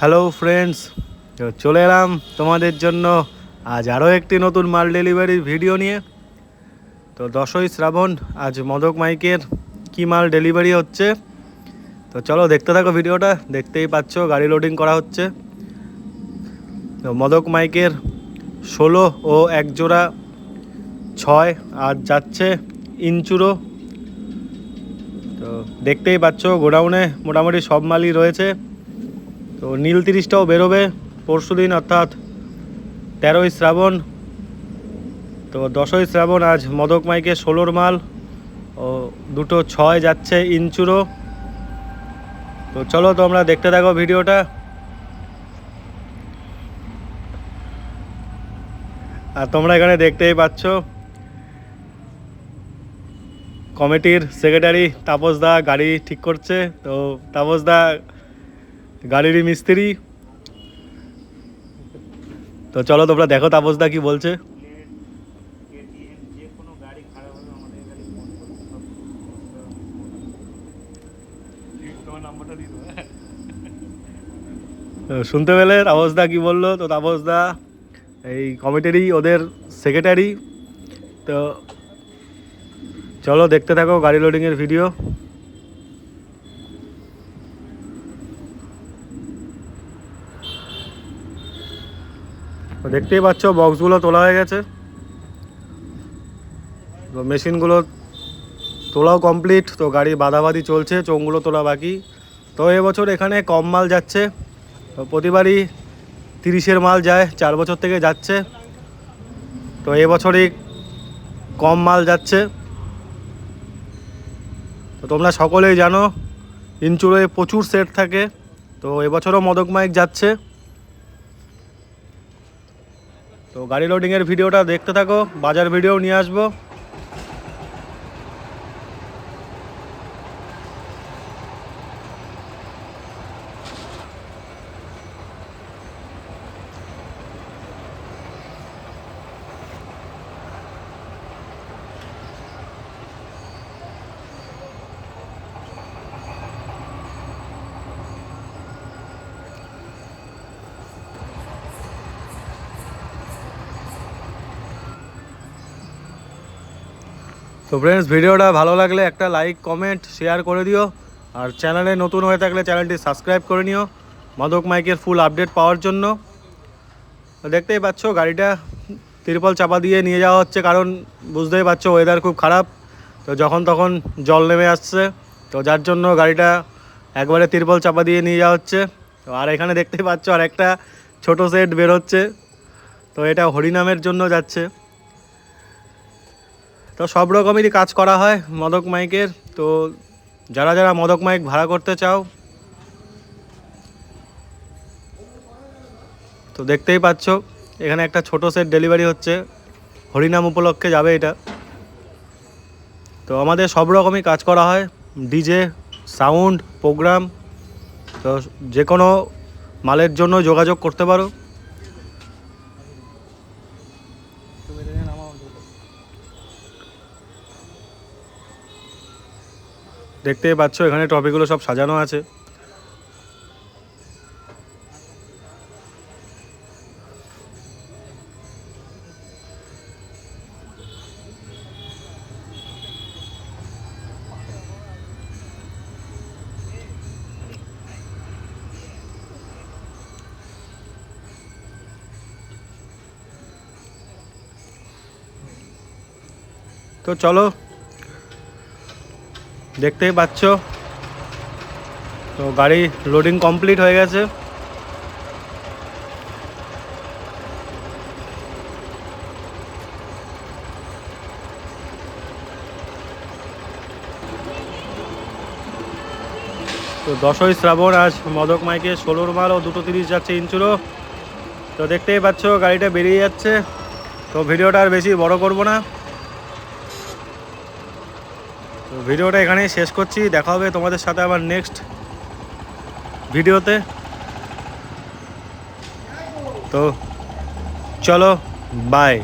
Hello friends চলে এলাম তোমাদের জন্য আজ আরও একটি নতুন মাল ডেলিভারির ভিডিও নিয়ে। তো দশই শ্রাবণ, আজ মদক মাইকের কি মাল ডেলিভারি হচ্ছে? তো চলো দেখতে থাকো ভিডিওটা দেখতেই পাচ্ছ গাড়ি লোডিং করা হচ্ছে। তো মদক মাইকের ষোলো ও এক জোড়া ছয় আর যাচ্ছে ইঞ্চুরো তো দেখতেই পাচ্ছ গোডাউনে মোটামুটি সব মালই রয়েছে। তো নীল তিরিশটাও বেরোবে পরশু দিন অর্থাৎ তেরোই শ্রাবণ। তো দশই শ্রাবণ, আজ মদক মাইকে ষোলোর মাল ও দুটো ছয় যাচ্ছে ইঞ্চুরো। তো চলো তোমরা দেখতে থাকো ভিডিওটা। আর তোমরা এখানে দেখতেই পাচ্ছ কমিটির সেক্রেটারি তাপস দা গাড়ি ঠিক করছে। তো তাপস দা গাড়িরই মিস্ত্রি। তো চলো তোমরা দেখো তাপসদা কি বলছে। শুনতে পেলে তাপসদা কি বলল? তো তাপসদা এই কমিটিরই ওদের সেক্রেটারি তো চলো দেখতে থাকো গাড়ি লোডিংয়ের ভিডিও তো দেখতেই পাচ্ছ বক্সগুলো তোলা হয়ে গেছে। তো মেশিনগুলো তোলাও কমপ্লিট তো গাড়ি বাধাবাধি চলছে, চোঙগুলো তোলা বাকি। তো এবছর এখানে কম মাল যাচ্ছে, তো প্রতিবারই তিরিশের মাল যায়, চার বছর থেকে যাচ্ছে। তো এবছরই কম মাল যাচ্ছে। তো তোমরা সকলেই জানো, ইনচুরে প্রচুর সেট থাকে, তো এবছরও মদক মাইক যাচ্ছে। তো গাড়ি লোডিংয়ের ভিডিওটা দেখতে থাকো বাজার ভিডিও নিয়ে আসব। তো ফ্রেন্ডস ভিডিওটা ভালো লাগলে একটা লাইক কমেন্ট শেয়ার করে দিও। আর চ্যানেলে নতুন হয়ে থাকলে চ্যানেলটি সাবস্ক্রাইব করে নিও। মাদক মাইকের ফুল আপডেট পাওয়ার জন্য। দেখতেই পাচ্ছ, গাড়িটা তিরপল চাপা দিয়ে নিয়ে যাওয়া হচ্ছে কারণ বুঝতেই পারছ ওয়েদার খুব খারাপ। তো যখন তখন জল নেমে আসছে। তো যার জন্য গাড়িটা একবারে তিরপল চাপা দিয়ে নিয়ে যাওয়া হচ্ছে। তো আর এখানে দেখতেই পাচ্ছ, আর একটা ছোটো সেট বেরোচ্ছে। তো এটা হরিনামের জন্য যাচ্ছে। তো সব রকমেরই কাজ করা হয় মদক মাইকের। তো যারা যারা মদক মাইক ভাড়া করতে চাও, তো দেখতেই পাচ্ছ, এখানে একটা ছোট সেট ডেলিভারি হচ্ছে। হরিনাম উপলক্ষে যাবে এটা। তো আমাদের সব রকমই কাজ করা হয়, ডিজে, সাউন্ড, প্রোগ্রাম, তো যে কোনো মালের জন্য যোগাযোগ করতে পারো। দেখতেই পাচ্ছ এখানে টপিকগুলো সব সাজানো আছে। তো চলো দেখতেই পাচ্ছ। তো গাড়ি লোডিং কমপ্লিট হয়ে গেছে। তো দশই শ্রাবণ আজ মদক মাইকে ষোলোর মাল ও দুটো তিরিশ যাচ্ছে ইঞ্চুরো তো দেখতেই পাচ্ছ গাড়িটা বেরিয়ে যাচ্ছে। তো ভিডিওটা আর বেশি বড় করব না। ভিডিওটা এখানেই শেষ করছি। দেখা হবে তোমাদের সাথে আবার নেক্সট ভিডিওতে। তো চলো বাই